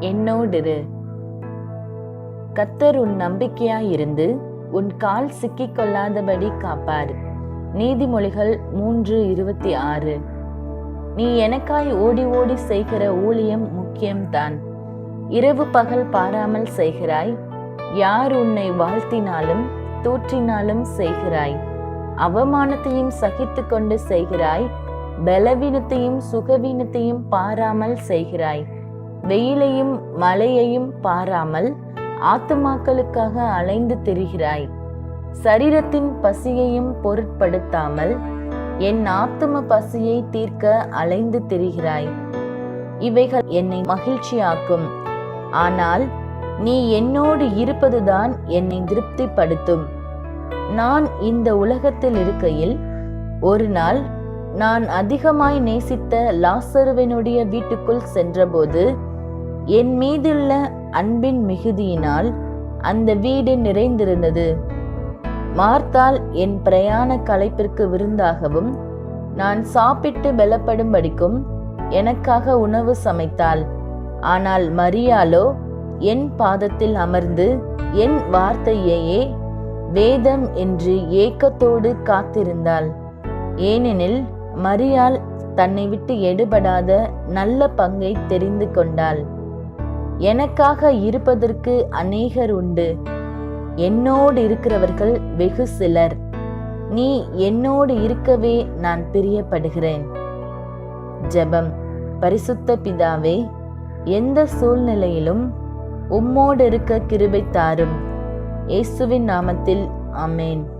என்னோடிரு. கத்தர் உன் நம்பிக்கையாயிருந்து உன் கால் சிக்கிக் கொள்ளாதபடி காப்பார். நீதிமொழிகள் மூன்று இருபத்தி ஆறு. நீ எனக்காய் ஓடி ஓடி செய்கிற ஊழியம் முக்கியம்தான். இரவு பகல் பாராமல் செய்கிறாய். யார் உன்னை வாழ்த்தினாலும் தூற்றினாலும் செய்கிறாய். அவமானத்தையும் சகித்து கொண்டு செய்கிறாய். பலவீனத்தையும் சுகவீனத்தையும் பாராமல் செய்கிறாய். வெயிலையும் மழையையும் பாராமல் ஆத்துமாக்களுக்காக அலைந்து திரிகிறாய். சரீரத்தின் பசியையும் பொருட்படுத்தாமல் என் ஆத்தும பசியை தீர்க்க அலைந்து திரிகிறாய். இவைகள் என்னை மகிழ்ச்சியாக்கும். ஆனால் நீ என்னோடு இருப்பதுதான் என்னை திருப்திப்படுத்தும். நான் இந்த உலகத்தில் இருக்கையில் ஒரு நாள் நான் அதிகமாய் நேசித்த லாசருவனுடைய வீட்டுக்குள் சென்றபோது என் மீதுள்ள அன்பின் மிகுதியினால் அந்த வீடு நிறைந்திருந்தது. மார்த்தால் என் பிரயாண களைப்பிற்கு விருந்தாகவும் நான் சாப்பிட்டு பலப்படும்படிக்கும் எனக்காக உணவு சமைத்தாள். ஆனால் மரியாலோ என் பாதத்தில் அமர்ந்து என் வார்த்தையையே வேதம் என்று ஏக்கத்தோடு காத்திருந்தாள். ஏனெனில் மரியாள் தன்னை விட்டு எடுபடாத நல்ல பங்கை தெரிந்து கொண்டாள். எனக்காக இருப்பதற்கு அநேகர் உண்டு. என்னோடு இருக்கிறவர்கள் வெகு சிலர். நீ என்னோடு இருக்கவே நான் பிரியப்படுகிறேன். ஜெபம். பரிசுத்த பிதாவே எந்த சூழ்நிலையிலும் உம்மோடு இருக்க கிருபை தாரும். இயேசுவின் நாமத்தில் அமேன்